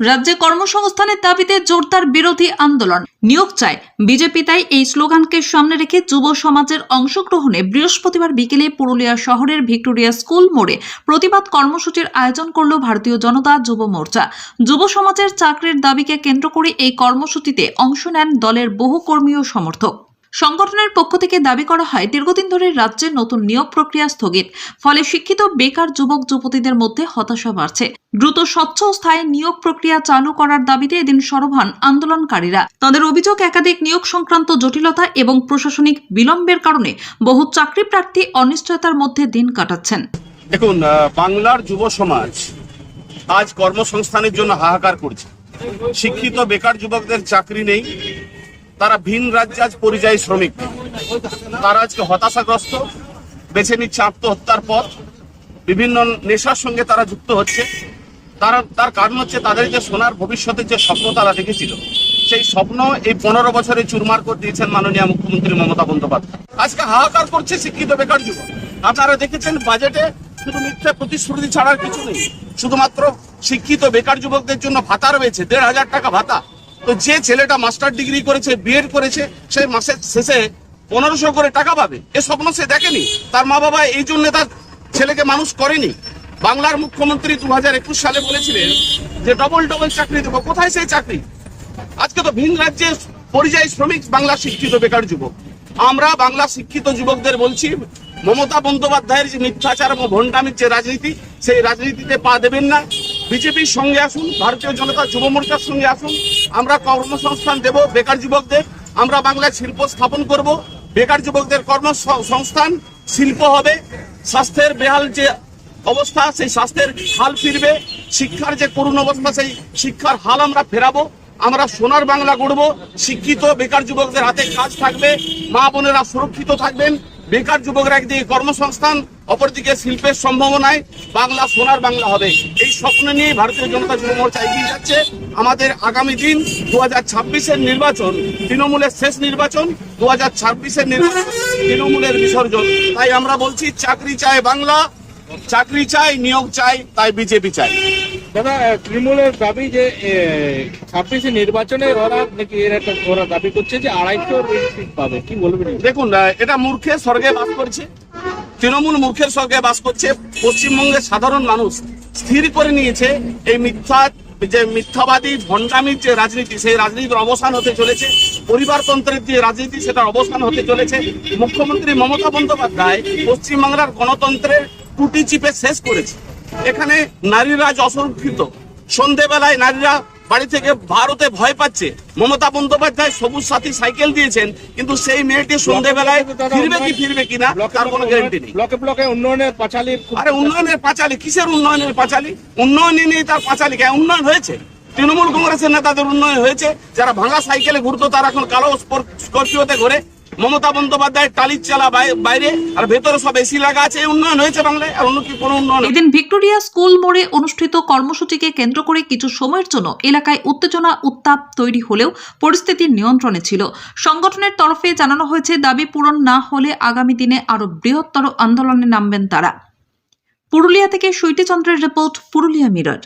রাজ্যে কর্মসংস্থানের দাবিতে জোরদার বিরোধী আন্দোলন। নিয়োগ চায় বিজেপি, তাই এই স্লোগানকে সামনে রেখে যুব সমাজের অংশগ্রহণে বৃহস্পতিবার বিকেলে পুরুলিয়া শহরের ভিক্টোরিয়া স্কুল মোড়ে প্রতিবাদ কর্মসূচির আয়োজন করল ভারতীয় জনতা যুব মোর্চা। যুব সমাজের চাকরির দাবিকে কেন্দ্র করে এই কর্মসূচিতে অংশ নেন দলের বহু কর্মী ও সমর্থক। সংগঠনের পক্ষ থেকে দাবি করা হয়, দীর্ঘদিন ধরে রাজ্যে নতুন নিয়োগ প্রক্রিয়া স্থগিত। ফলে শিক্ষিত বেকার যুবক, যুবতীদের মধ্যে হতাশা বাড়ছে। দ্রুত স্বচ্ছ স্থায়ী নিয়োগ প্রক্রিয়া চালু করার দাবিতে এদিন সরব হন আন্দোলনকারীরা। তাদের অভিযোগ, একাধিক নিয়োগ সংক্রান্ত জটিলতা এবং প্রশাসনিক বিলম্বের কারণে বহু চাকরি প্রার্থী অনিশ্চয়তার মধ্যে দিন কাটাচ্ছেন। দেখুন বাংলার যুব সমাজ আজ কর্মসংস্থানের জন্য হাহাকার করছে। শিক্ষিত বেকার যুবকদের চাকরি নেই তারা ভিন রাজ্যে আজ পরিযায়ী শ্রমিক। তারা আজকে হতাশাগ্রস্ত, বেছে নিচ্ছে আত্মহত্যার পথ। বিভিন্ন নেশার সঙ্গে তারা যুক্ত হচ্ছে। তারা তার কারণ হচ্ছে তাদের যে সোনার ভবিষ্যতের যে স্বপ্ন তারা দেখেছিল, সেই স্বপ্ন এই পনেরো বছরে চুরমার করে দিয়েছেন মাননীয় মুখ্যমন্ত্রী মমতা বন্দ্যোপাধ্যায়। আজকে হাহাকার করছে শিক্ষিত বেকার যুবক। আপনারা দেখেছেন বাজেটে শুধু মিথ্যা প্রতিশ্রুতি ছাড়ার কিছু নেই। শুধুমাত্র শিক্ষিত বেকার যুবকদের জন্য ভাতা রয়েছে, দেড় হাজার টাকা ভাতা। তো যে ছেলেটা মাস্টার ডিগ্রি করেছে বিএড করেছে, সে মাসের শেষে পনেরোশো করে টাকা পাবে। এ স্বপ্ন সে দেখেনি। তার মা বাবা এই জন্য তার ছেলেকে মানুষ করেনি। বাংলার মুখ্যমন্ত্রী দু হাজার একুশ সালে বলেছিলেন যে ডবল ডবল চাকরি দেবো। কোথায় সেই চাকরি? আজকে তো ভিন রাজ্যে পরিযায়ী শ্রমিক বাংলা শিক্ষিত বেকার যুবক। আমরা বাংলা শিক্ষিত যুবকদের বলছি, মমতা বন্দ্যোপাধ্যায়ের যে মিথ্যাচার এবং ভণ্ডামির যে রাজনীতি, সেই রাজনীতিতে পা দেবেন না। বিজেপির সঙ্গে আসুন, ভারতীয় জনতা যুব মোর্চার সঙ্গে আসুন। আমরা কর্মসংস্থান দেব, বেকার যুবকদের। আমরা বাংলায় শিল্প স্থাপন করব। বেকার যুবকদের কর্মসংস্থান শিল্প হবে। স্বাস্থ্যের বেহাল যে অবস্থা, সেই স্বাস্থ্যের হাল ফিরবে। শিক্ষার যে করুণ অবস্থা, সেই শিক্ষার হাল আমরা ফেরাবো। আমরা সোনার বাংলা গড়বো। শিক্ষিত বেকার যুবকদের হাতে কাজ থাকবে। মা বোনেরা সুরক্ষিত থাকবেন। বেকার যুবকরা একদিকে কর্মসংস্থান অপরদিকে শিল্পের সম্ভাবনায় বাংলা সোনার বাংলা হবে। এই স্বপ্ন নিয়ে ভারতীয় জনতা যুব মোর্চা এগিয়ে যাচ্ছে। আমাদের আগামী দিন দু হাজার ছাব্বিশের নির্বাচন তৃণমূলের শেষ নির্বাচন দু হাজার ছাব্বিশের নির্বাচন তৃণমূলের বিসর্জন। তাই আমরা বলছি চাকরি চায় বাংলা চাকরি চাই নিয়োগ চাই তাই বিজেপি চাই দাদা তৃণমূলের দাবি যে ছাব্বিশে নির্বাচনে ওরা নাকি এর একটা ওরা দাবি করছে যে আড়াইশো পাবে। কি বলবেন? দেখুন এটা মূর্খে স্বর্গে বাস করছে। তৃণমূল মুখের স্বর্গে বাস করছে। পশ্চিমবঙ্গের সাধারণ মানুষ স্থির করে নিয়েছে এই মিথ্যা যে মিথ্যাবাদী, ভণ্ডামির যে রাজনীতি, সেই রাজনীতির অবসান হতে চলেছে। পরিবারতন্ত্রের যে রাজনীতি, সেটার অবসান হতে চলেছে। মুখ্যমন্ত্রী মমতা বন্দ্যোপাধ্যায় পশ্চিমবাংলার গণতন্ত্রের টুটি চিপে শেষ করেছে। এখানে নারীরা আজ অসুরক্ষিত সন্ধেবেলায় নারীরা বাড়ি থেকে ভারতে ভয় পাচ্ছে। মমতা বন্দ্যোপাধ্যায় সবুজ সাথী সাইকেল দিয়েছেন কিন্তু সেই মেয়েটি সন্ধ্যেবেলায় ফিরবে কি ফিরবে কিনা তার কোনো গ্যারেন্টি নেই। ব্লকে ব্লকে উন্নয়নের পাঁচালি আরে উন্নয়নের পাঁচালি কিসের উন্নয়নের পাঁচালি? উন্নয়নই নেই তার পাঁচালি কেন উন্নয়ন হয়েছে? তৃণমূল কংগ্রেসের নেতাদের উন্নয়ন হয়েছে যারা ভাঙা সাইকেলে ঘুরতো তারা এখন কালো স্কর্পিওতে স্করপিওতে ঘুরে। মমতা বন্দ্যোপাধ্যায় টালির চালা বাইরে, আর ভেতরে সব এসি লাগা আছে উন্নয়ন হয়েছে বাংলায়, আর অন্য কি কোনো উন্নয়ন এদিন ভিক্টোরিয়া স্কুল মোড়ে অনুষ্ঠিত কর্মসূচিকে কেন্দ্র করে কিছু সময়ের জন্য এলাকায় উত্তেজনা, উত্তাপ তৈরি হলেও পরিস্থিতি নিয়ন্ত্রণে ছিল। সংগঠনের তরফে জানানো হয়েছে, দাবি পূরণ না হলে আগামী দিনে আরও বৃহত্তর আন্দোলনে নামবেন তারা। পুরুলিয়া থেকে সুইটি চন্দ্রের রিপোর্ট, পুরুলিয়া মিরর।